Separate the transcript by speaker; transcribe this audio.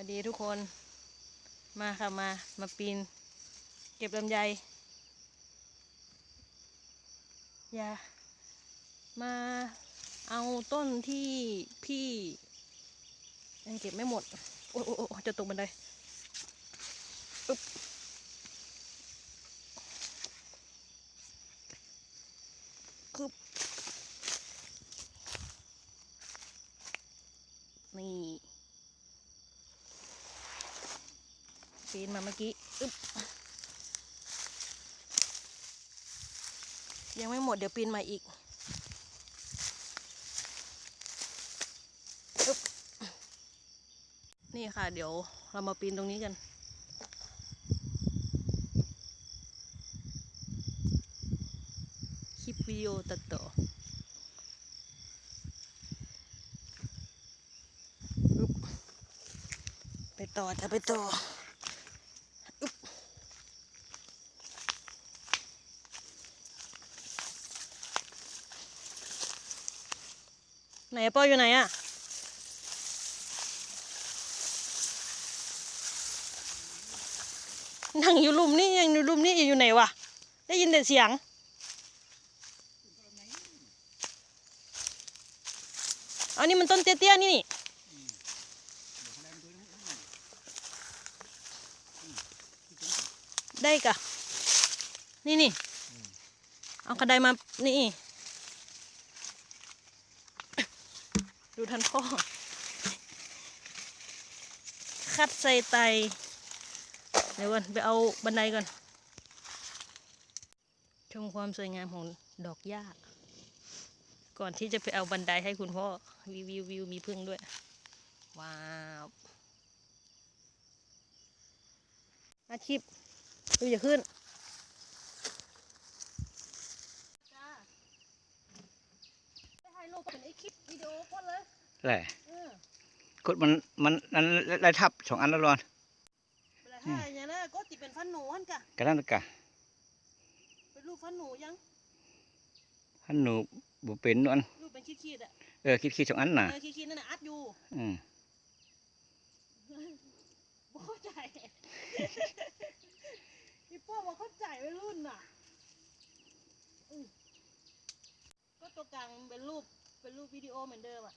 Speaker 1: วัสดีทุกคน มาค่ะมา มาปีน เก็บลำไย อย่า มาเอาต้นที่พี่ยังเก็บไม่หมด โอ้โอ้จะตกบันไดอึ๊บคึบนี่ ปีนมาเมื่อกี้อึ๊บยังไม่หมดเดี๋ยวปีนมาอีกอึ๊บนี่ค่ะ เดี๋ยวเรามาปีนตรงนี้กันคลิปวิดีโอตัดต่อไปต่อจะไปต่อ ไหนอะป้ออยู่ไหนอะนั่งอยู่ลุมนี่ยังอยู่ลุมนี่อยู่ไหนวะได้ยินแต่เสียงเอานี่มันต้นเตี้ยๆนี่นี่ได้กะนี่นี่เอากระไดมานี่ ดูทันพ่อ คัดใส่ไต เดี๋ยวก่อนไปเอาบันไดก่อน ชมความสวยงามของดอกหญ้า ก่อนที่จะไปเอาบันไดให้คุณพ่อ วิววิววิวมีพึ่งด้วย ว้าวอาชีพดูอย่าขึ้น ไปถ่ายรูปเป็นไอ้ คลิปวิดีโอคนเลย
Speaker 2: แหละ
Speaker 1: เออก
Speaker 2: ดมันมันนั้นไล่ทับสองอันแล้วรอน
Speaker 1: เวลาถ่ายอย่างนั้นก็ติเป็นฟันหนูฮันกะ
Speaker 2: กระนั้นกะ
Speaker 1: เป็นรูปฟันหนูยัง
Speaker 2: ท่านหนูบุเป็นนวล
Speaker 1: รูปเป็นขีดๆอะ
Speaker 2: เออคิดคิดสองอันน่ะ
Speaker 1: เออขีดๆนั่นน่ะอัดอยู่
Speaker 2: อืม
Speaker 1: บ่เข้าใจพี่ป้อบอกเข้าใจวัยรุ่นน่ะอืมก็ตัวกลางเป็นรูป เป็นรูปวิดีโอเหมือนเดิมอะ